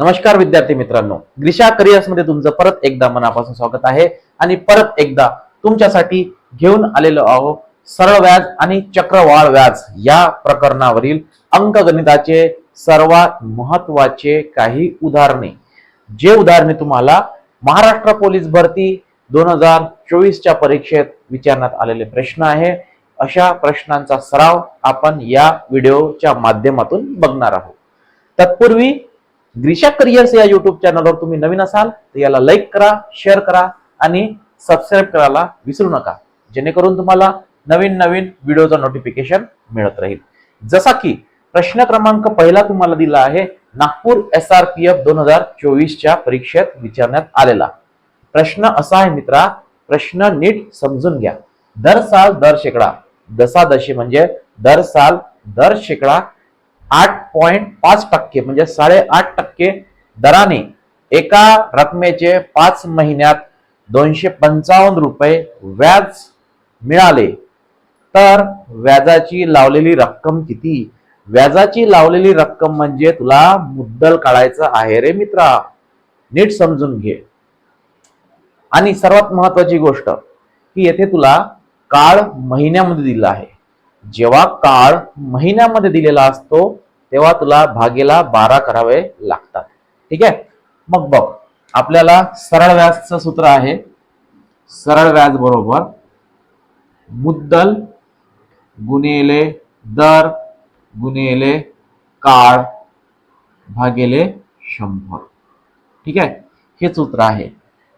नमस्कार विद्यार्थी मित्रांनो. ग्रिशा करिअर्समध्ये तुमचं परत एकदा मनापासून स्वागत आहे आणि परत एकदा तुमच्यासाठी घेऊन आलेलो आहोत सरळ व्याज आणि चक्रवाढ व्याज या प्रकरणावरील अंकगणिताचे सर्वात महत्त्वाचे काही उदाहरणे. जे उदाहरणे तुम्हाला महाराष्ट्र पोलीस भरती दोन हजार चोवीसच्या परीक्षेत विचारण्यात आलेले प्रश्न आहे. अशा प्रश्नांचा सराव आपण या व्हिडिओच्या माध्यमातून बघणार आहोत. तत्पूर्वी ग्रीशा करिअर्स या युट्यूब चॅनलवर तुम्ही नवीन असाल तर याला लाईक करा शेअर करा आणि सबस्क्राईब करायला विसरू नका. जेणेकरून तुम्हाला नवीन नवीन व्हिडिओचं नोटिफिकेशन मिळत राहील. जसा की प्रश्न क्रमांक पहिला तुम्हाला दिला आहे Nagpur S R P F दोन हजार चोवीसच्या परीक्षेत विचारण्यात आलेला. प्रश्न असा आहे मित्रा प्रश्न नीट समजून घ्या. दर साल दर शेकडा. दसा म्हणजे दर साल दर शेकडा आठ पॉइंट पाच टक्के म्हणजे साडेआठ टक्के दराने एका रकमेचे पाच महिन्यात दोनशे पंचावन्न रुपये व्याज मिळाले. तर व्याजाची लावलेली रक्कम किती? व्याजाची लावलेली रक्कम म्हणजे तुला मुद्दल काढायचं आहे रे मित्रा. नीट समजून घे. आणि सर्वात महत्वाची गोष्ट की येथे तुला काळ महिन्यामध्ये दिला आहे. जेव्हा काळ महिन्यामध्ये दिलेला असतो तेव्हा तुला भागेला बारा करावे लागतात. ठीक आहे? मग बघ आपल्याला सरळ व्याजचं सूत्र आहे. सरळ व्याज बरोबर. मुद्दल गुणिले दर गुणिले काळ भागिले शंभर. ठीक आहे? हे सूत्र आहे.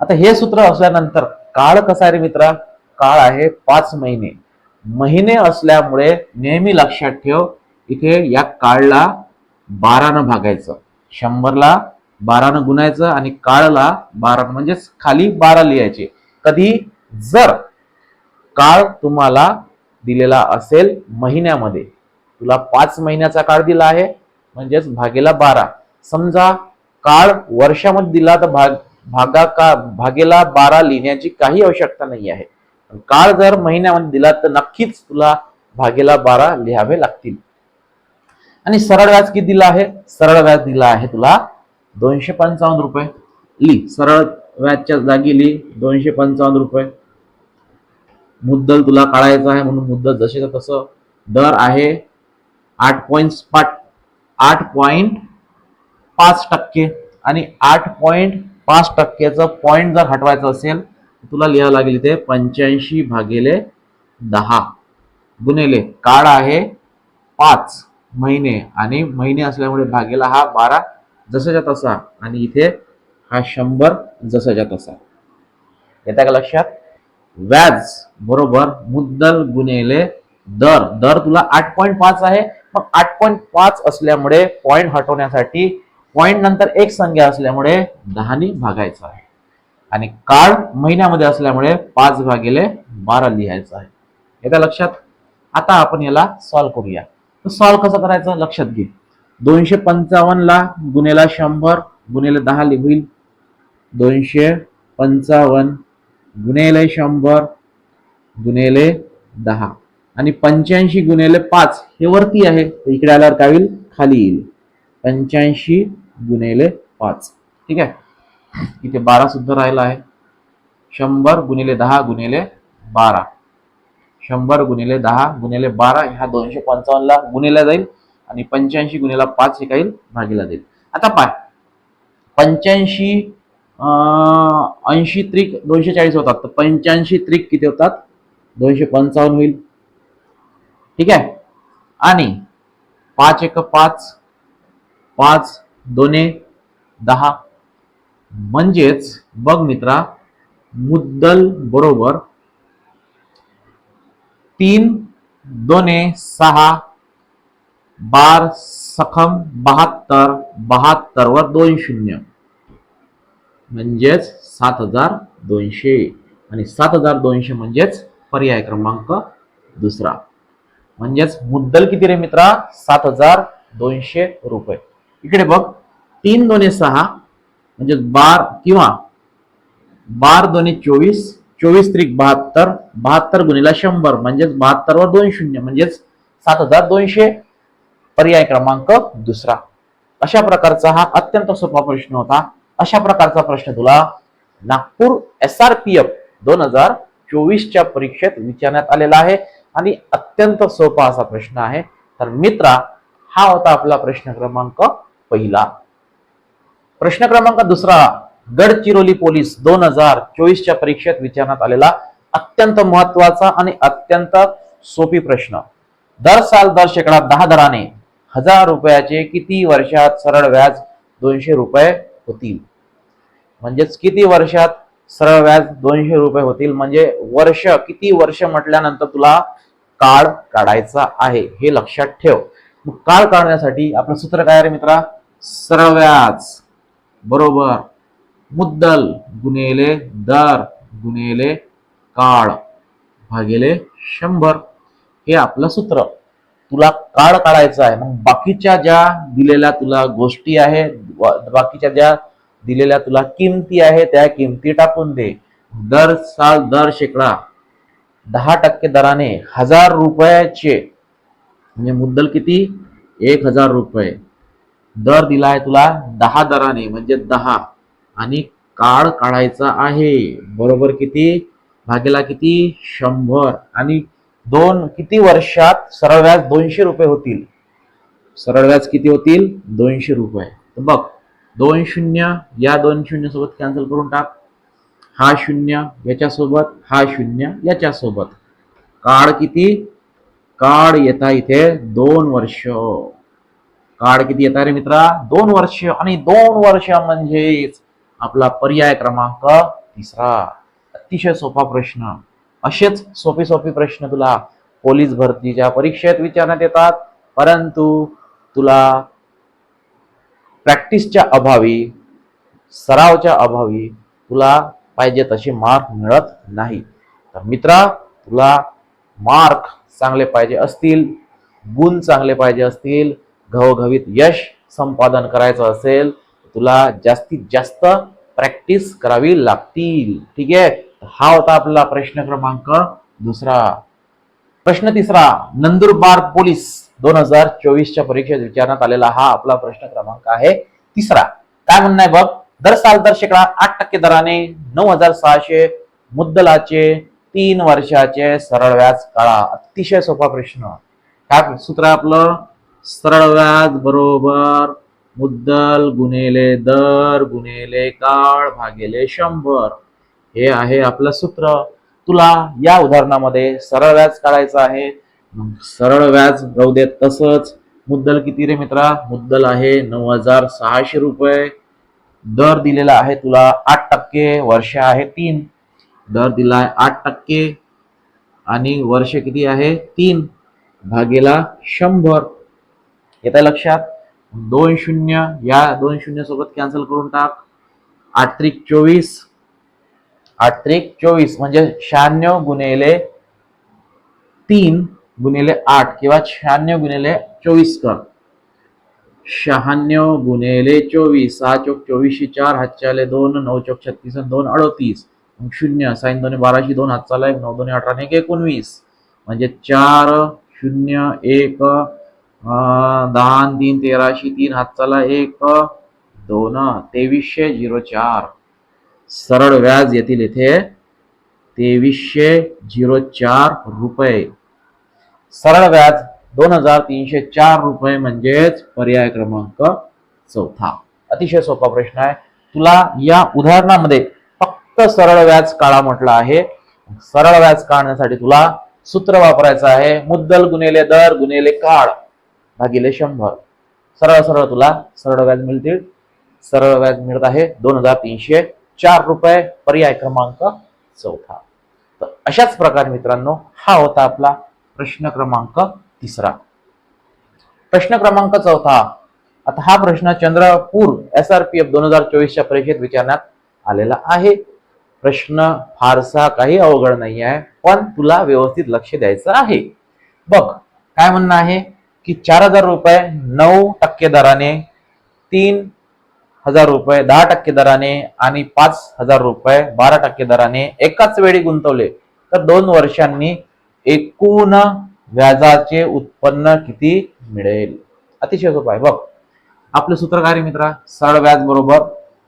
आता हे सूत्र असल्यानंतर काळ कसा आहे रे मित्रा? काळ आहे पाच महिने. महिने असल्यामुळे नेहमी लक्षात ठेव इथे या काळला बारानं भागायचं. शंभरला बारानं गुणायचं आणि काळला बारा म्हणजेच खाली बारा लिहायचे. कधी? जर काळ तुम्हाला दिलेला असेल महिन्यामध्ये. तुला पाच महिन्याचा काळ दिला आहे म्हणजेच भागेला बारा. समजा काळ वर्षामध्ये दिला तर भाग भागा का भागेला बारा लिहिण्याची काही आवश्यकता नाही आहे. काळ जर महिन्यामध्ये दिला तर नक्कीच तुला भागेला बारा लिहावे लागतील. आणि सरळ व्याज किती दिला आहे? सरळ व्याज दिला आहे तुला दोनशे पंचावन्न रुपये. ली सरळ व्याजच्या जागी ली दोनशे पंचावन्न रुपये. मुद्दल तुला काढायचं आहे म्हणून मुद्दल जसे तसं दर आहे आठ पॉईंट पाच आठ पॉईंट पाच टक्के. आणि आठ पॉईंट पाच टक्क्याचं पॉईंट जर हटवायचं असेल तर तुला लिहावं लागेल इथे पंच्याऐंशी भागिले दहा. गुणिले काळ आहे पाच. महिने आणि महिने असल्यामुळे भागेला हा बारा जसाच्या तसा आणि इथे हा शंभर जसाच्या तसा. येत्या का लक्षात? व्याज बरोबर मुद्दल गुन्हेले दर. दर तुला आठ पॉईंट पाच आहे. मग आठ पॉईंट पाच असल्यामुळे पॉईंट हटवण्यासाठी पॉईंट नंतर एक संख्या असल्यामुळे दहानी भागायचं आहे. आणि काळ महिन्यामध्ये असल्यामुळे पाच भागिले बारा लिहायचं आहे. येत्या लक्षात? आता आपण याला सॉल्व्ह करूया. तर सॉल्व्ह कसं करायचं? लक्षात घे. दोनशे पंचावन्नला गुन्हेला शंभर गुन्हेला दहा होईल दोनशे पंचावन्न गुन्हेले शंभर गुन्हेले दहा. आणि पंच्याऐंशी गुन्हेले पाच हे वरती आहे. तर इकडे आल्यावर काय होईल? खाली येईल. पंच्याऐंशी गुन्हेले पाच. ठीक आहे? इथे बारा सुद्धा राहिला आहे. शंभर गुणिले दहा गुणिले बारा. शंभर गुणिले दहा गुणिले बारा ह्या दोनशे पंचावन्नला गुणिला जाईल आणि पंच्याऐंशी गुणिला पाच हे काही भागीला जाईल. आता पाय. पंच्याऐंशी ऐंशी त्रिक दोनशे चाळीस होतात. तर पंच्याऐंशी त्रिक किती होतात? दोनशे पंचावन्न होईल. ठीक आहे? आणि पाच एक पाच पाच दोने दहा. म्हणजेच बघ मित्रा मुद्दल बरोबर तीन दोने सहा बार सखम बहात्तर बहात्तर वर दोन शून्य. म्हणजेच सात हजार दोनशे. आणि सात हजार दोनशे म्हणजेच पर्याय क्रमांक दुसरा. म्हणजेच मुद्दल किती रे मित्रा? सात हजार दोनशे रुपये. इकडे बघ. तीन दोने सहा म्हणजे बार किंवा बार दोन्ही चोवीस चोवीस त्रिक बहात्तर बहात्तर गुणिला शंभर म्हणजेच बहात्तरवर दोन शून्य म्हणजेच सात हजार दोनशे पर्याय क्रमांक दुसरा. अशा प्रकारचा हा अत्यंत सोपा प्रश्न होता. अशा प्रकारचा प्रश्न तुला Nagpur S R P F दोन हजार चोवीसच्या परीक्षेत विचारण्यात आलेला आहे आणि अत्यंत सोपा असा प्रश्न आहे. तर मित्रा हा होता आपला प्रश्न क्रमांक पहिला. प्रश्न क्रमांक दुसरा गडचिरोली पोलीस दोन हजार चोवीसच्या परीक्षेत विचारण्यात आलेला अत्यंत महत्त्वाचा आणि अत्यंत सोपी प्रश्न. दर साल दर शेकडा दहा दराने हजार रुपयाचे किती वर्षात सरळ व्याज दोनशे रुपये होतील? म्हणजेच किती वर्षात सरळ व्याज दोनशे रुपये होतील? म्हणजे वर्ष किती वर्ष म्हटल्यानंतर तुला काळ काढायचा आहे? हे लक्षात ठेव. मग काळ काढण्यासाठी आपलं सूत्र काय रे मित्रा? सरळ व्याज. बरोबर. मुद्दल गुणिले दर गुणिले काळ भागिले शंभर. हे आपलं सूत्र. तुला काळ काढायचं आहे. मग बाकीच्या ज्या दिलेल्या तुला गोष्टी आहेत बाकीच्या ज्या दिलेल्या तुला किमती आहे त्या किमती टाकून दे. दर साल दर शेकडा. दहा टक्के दराने हजार रुपयाचे म्हणजे मुद्दल किती? एक हजार रुपये. दर दिला आहे तुला दहा दराने म्हणजे दहा. आणि काळ काढायचा आहे. बरोबर किती? भागेला किती? शंभर. आणि दोन किती वर्षात सरळ व्याज दोनशे रुपये होतील? सरळ व्याज किती होतील? दोनशे रुपये. तर बघ दोन शून्य या दोन शून्य सोबत कॅन्सल करून टाक. हा शून्य याच्यासोबत हा शून्य याच्यासोबत. काळ किती? काळ येता इथे दोन वर्ष. काळ किती येता रे मित्रा? दोन वर्ष. आणि दोन वर्ष म्हणजेच आपला पर्याय क्रमांक तिसरा. अतिशय सोपा प्रश्न. असेच सोपे सोपे प्रश्न तुला पोलीस भरतीच्या परीक्षेत विचारण्यात येतात. परंतु तुला प्रॅक्टिसच्या अभावी सरावच्या अभावी तुला पाहिजे तसे मार्क मिळत नाही. तर मित्रा तुला मार्क चांगले पाहिजे असतील गुण चांगले पाहिजे असतील घवघवीत यश संपादन करायचं असेल तुला जास्तीत जास्त प्रॅक्टिस करावी लागतील. ठीक आहे? हा होता आपला प्रश्न क्रमांक दुसरा. प्रश्न तिसरा नंदुरबार पोलीस दोन हजार चोवीसच्या परीक्षेत विचारण्यात आलेला हा आपला प्रश्न क्रमांक आहे. तिसरा काय म्हणणं आहे बघ? दर साल दर शेकडा आठ टक्के दराने नऊ हजार सहाशे मुद्दलाचे तीन वर्षाचे सरळ व्याज काळा अतिशय सोपा प्रश्न. काय सूत्र आपलं. सरळ व्याज बरोबर मुद्दल गुणेले दर गुणेले काळ भागेले शंभर. हे आहे आपलं सूत्र. तुला या उदाहरणामध्ये सरळ व्याज काढायचं आहे. सरळ व्याज राहू देत तसंच. मुद्दल किती रे मित्रा? मुद्दल आहे नऊ हजार सहाशे रुपये. दर दिलेला आहे तुला आठ टक्के वर्ष आहे तीन. दर दिला आहे आठ टक्के. आणि वर्ष किती आहे? तीन. भागेला शंभर. येत आहे लक्षात? दोन शून्य या दोन शून्य सोबत कॅन्सल करून टाक. आठ त्रिक चोवीस. आठ त्रिक चोवीस म्हणजे शहाण्णव गुणिले तीन गुणिले आठ किंवा शहाण्णव गुणिले चोवीस कर. शहाण्णव गुणिले चोवीस सहा चौक चोवीसशे चार हातच्याले दोन नऊ चौक छत्तीस दोन अडतीस. मग शून्य साईन दोन्ही बाराशे दोन हात चाला एक नऊ दोन्ही अठरा एक एकोणवीस. म्हणजे चार शून्य एक दहा तीन तेराशे तीन हात एक दोन तेवीसशे झिरो चार. सरळ व्याज येतील इथे तेवीसशे झिरो चार रुपये. सरळ व्याज दोन हजार तीनशे चार रुपये म्हणजेच पर्याय क्रमांक चौथा. अतिशय सोपा प्रश्न आहे. तुला या उदाहरणामध्ये फक्त सरळ व्याज काळा म्हटलं आहे. सरळ व्याज काढण्यासाठी तुला सूत्र वापरायचं आहे. मुद्दल गुन्हेले दर गुन्हेले काळ. भागिले शंभर. सरळ सरळ तुला सरळ व्याज मिळतील. सरळ व्याज मिळत आहे दोन हजार तीनशे चार रुपये पर्याय क्रमांक चौथा. तर अशाच प्रकारे मित्रांनो हा होता आपला प्रश्न क्रमांक तिसरा. प्रश्न क्रमांक चौथा. आता हा प्रश्न Chandrapur S R P F दोन हजार चोवीसच्या परीक्षेत विचारण्यात आलेला आहे. प्रश्न फारसा काही अवघड नाही आहे पण तुला व्यवस्थित लक्ष द्यायचं आहे. बघ काय म्हणणं आहे? की चार हजार रुपये नऊ टक्के दराने तीन हजार रुपये दहा टक्के दराने आणि पाच हजार रुपये बारा टक्के दराने एकाच वेळी गुंतवले. तर दोन वर्षांनी एकूण व्याजाचे उत्पन्न किती मिळेल? अतिशय सोपं आहे. बघ आपलं सूत्र काय मित्रा? सरळ व्याज बरोबर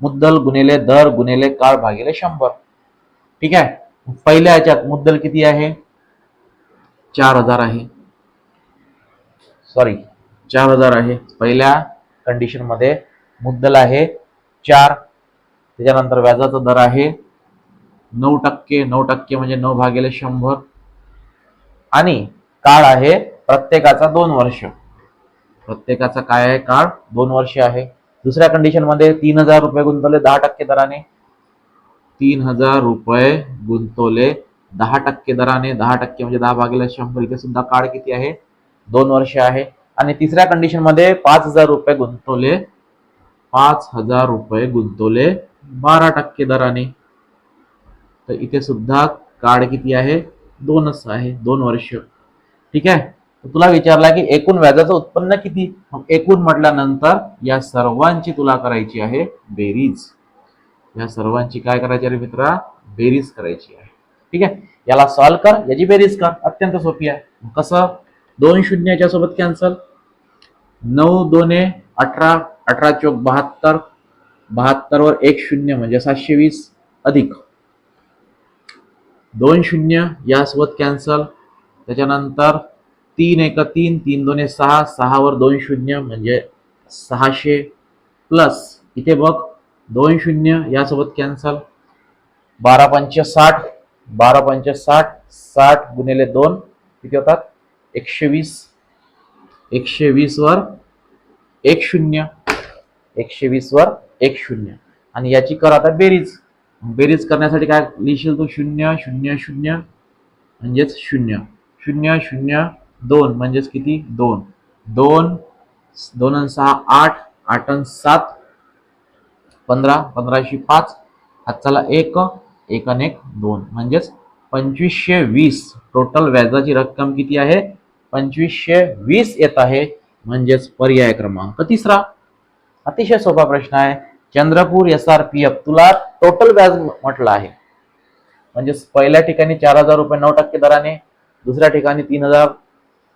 मुद्दल गुणिले दर गुणिले काळ भागिले शंभर. ठीक आहे? पहिल्या ह्याच्यात मुद्दल किती आहे? चार हजार आहे. सॉरी चार हजार आहे. पहिल्या कंडिशनमध्ये मुद्दल आहे चार. त्याच्यानंतर व्याजाचा दर आहे नऊ टक्के. नऊ टक्के म्हणजे नऊ भागिले शंभर. आणि काळ आहे प्रत्येकाचा दोन वर्ष. प्रत्येकाचा काय आहे? काळ दोन वर्ष आहे. दुसऱ्या कंडिशनमध्ये तीन हजार रुपये गुंतवले दहा टक्के दराने. तीन हजार रुपये गुंतवले दहा टक्के दराने. दहा टक्के म्हणजे दहा भागेला शंभर. इथे सुद्धा काळ किती आहे? दोन वर्ष आहे. आणि तिसऱ्या कंडिशनमध्ये पाच हजार रुपये गुंतवले. पाच हजार रुपये गुंतवले बारा टक्के दराने. तर इथे सुद्धा काळ किती आहे? दोनच आहे. दोन वर्ष. ठीक आहे? तुला विचारला की एकूण व्याजाचं उत्पन्न किती? मग एकूण म्हटल्यानंतर या सर्वांची तुला करायची आहे बेरीज. या सर्वांची काय करायची आहे मित्रा? बेरीज करायची आहे. ठीक आहे? याला सॉल्व कर. याची बेरीज कर. अत्यंत सोपी आहे. कसं? दोन शून्याच्या सोबत कॅन्सल नऊ दोने अठरा अठरा चौक बहात्तर. बहात्तर वर एक शून्य म्हणजे सातशे वीस अधिक. दोन शून्य यासोबत कॅन्सल त्याच्यानंतर तीन एक तीन तीन दोन सहा सहावर दोन शून्य म्हणजे सहाशे प्लस इथे बघ दोन शून्य यासोबत कॅन्सल बारा पंच साठ बारा पंच साठ साठ गुणिले दोन. किती होतात? एकशे वीस एकशे वीसवर एक शून्य. एकशे वीसवर एक शून्य. आणि याची कर आता बेरीज. बेरीज करण्यासाठी काय लिहिशील तू? शून्य शून्य शून्य. म्हणजेच शून्य. शून्य शून्य दोन. म्हणजेच किती? दोन. दोन दोन सहा आठ. आठ सात. पंधरा. पंधराशे पाच. हातचाला एक. एक अनेक एक दोन. म्हणजेच पंचवीसशे वीस. टोटल व्याजाची रक्कम किती आहे? पंचवीसशे वीस येत आहे म्हणजेच पर्याय क्रमांक तिसरा. अतिशय सोपा प्रश्न आहे. Chandrapur S R P F तुला टोटल व्याज म्हटलं आहे. म्हणजेच पहिल्या ठिकाणी चार हजार रुपये नऊ टक्के दराने दुसऱ्या ठिकाणी तीन हजार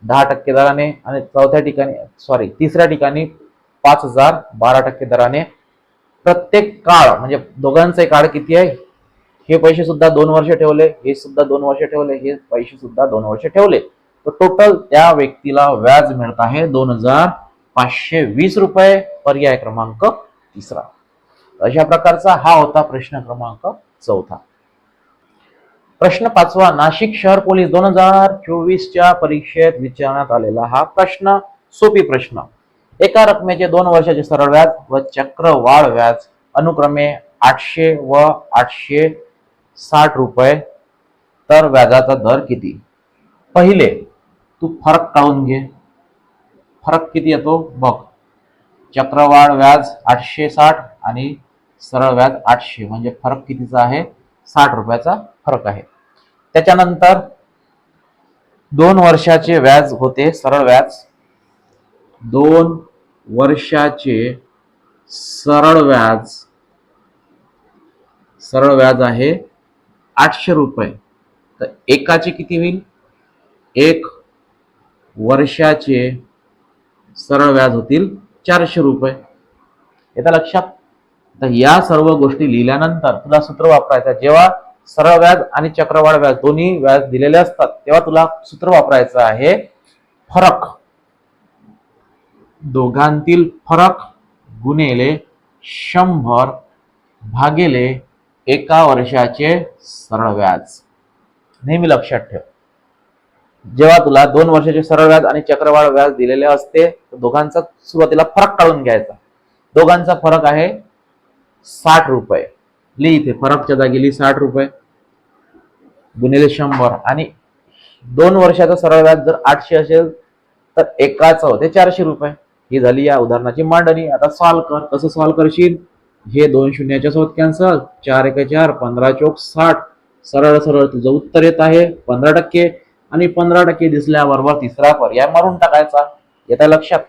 दहा टक्के दराने आणि चौथ्या ठिकाणी सॉरी तिसऱ्या ठिकाणी पाच हजार बारा टक्के दराने. प्रत्येक काळ म्हणजे दोघांचे काळ किती आहे? हे पैसे सुद्धा दोन वर्ष ठेवले हे सुद्धा दोन वर्ष ठेवले हे पैसे सुद्धा दोन वर्ष ठेवले. तर टोटल त्या व्यक्तीला व्याज मिळत आहे दोन हजार पाचशे वीस रुपये पर्याय क्रमांक तिसरा. अशा प्रकारचा हा होता प्रश्न क्रमांक चौथा. प्रश्न पाचवा नाशिक शहर पोलीस दोन हजार चोवीसच्या परीक्षेत विचारण्यात आलेला हा प्रश्न सोपी प्रश्न. एका रकमेचे दोन वर्षाचे सरळ व्याज व चक्रवाढ व्याज अनुक्रमे आठशे व आठशे साठ रुपये तर व्याजाचा दर किती? पहिले तू फरक काढून घे. फरक किती येतो? बघ. चक्रवाढ व्याज आठशे साठ आणि सरळ व्याज आठशे. म्हणजे फरक कितीचा आहे? साठ रुपयाचा फरक आहे. त्याच्यानंतर दोन वर्षाचे व्याज होते सरळ व्याज. दोन वर्षाचे सरळ व्याज सरळ व्याज आहे आठशे रुपये. तर एकाचे किती होईल? एक वर्षाचे सरळ व्याज होतील चारशे रुपये. येतं लक्षात? तर या सर्व गोष्टी लिहिल्यानंतर तुला सूत्र वापरायचं आहे. जेव्हा सरळ व्याज आणि चक्रवाढ व्याज दोन्ही व्याज दिलेले असतात तेव्हा तुला सूत्र वापरायचं आहे फरक. दोघांतील फरक गुणेले शंभर भागेले एका वर्षाचे सरळ व्याज. नेहमी लक्षात ठेव. जेव्हा तुला दोन वर्षाचे सरळ व्याज आणि चक्रवाढ व्याज दिलेले असते तर दोघांचा सुरुवातीला फरक काढून घ्यायचा. दोघांचा फरक आहे साठ रुपये. लिहि इथे फरकच्या जागी लिहि साठ रुपये. गुणिले शंभर. आणि दोन वर्षाचा सरळ व्याज जर आठशे असेल तर एकाच होते चारशे रुपये. ही झाली या उदाहरणाची मांडणी. आता सॉल्व कर. कसं सॉल्व करशील? हे दोन शून्याच्या सोबत कॅन्सल चार एक चार पंधरा चौक साठ. सरळ सरळ तुझं उत्तर येत आहे. पंधरा टक्के. आणि पंधरा टक्के दिसल्याबरोबर तिसरा पर्याय मारून टाकायचा येत्या लक्षात.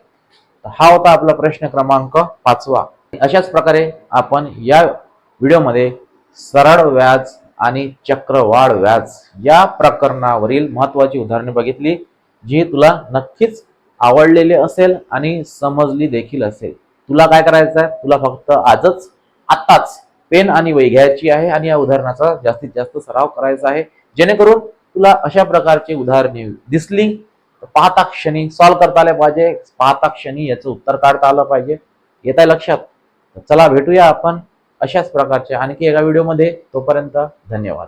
हा होता आपला प्रश्न क्रमांक पाचवा. अशाच प्रकारे आपण या व्हिडिओमध्ये सरळ व्याज आणि चक्रवाढ व्याज या प्रकरणावरील महत्वाची उदाहरणे बघितली जी तुला नक्कीच आवडलेली असेल आणि समजली देखील असेल. तुला काय करायचं आहे तुला फक्त आजच आत्ताच पेन आणि वही घ्यायची आहे आणि या उदाहरणाचा जास्तीत जास्त सराव करायचा आहे. जेणेकरून तुला अशा प्रकारची उदाहरणे दिसली पाहता क्षणी सॉल्व्ह करता आले पाहिजे. पाहता क्षणी याचं उत्तर काढता आलं पाहिजे. येत आहे लक्षात चला भेटूया आपण अशाच प्रकारच्या आणखी एका व्हिडिओमध्ये तोपर्यंत धन्यवाद.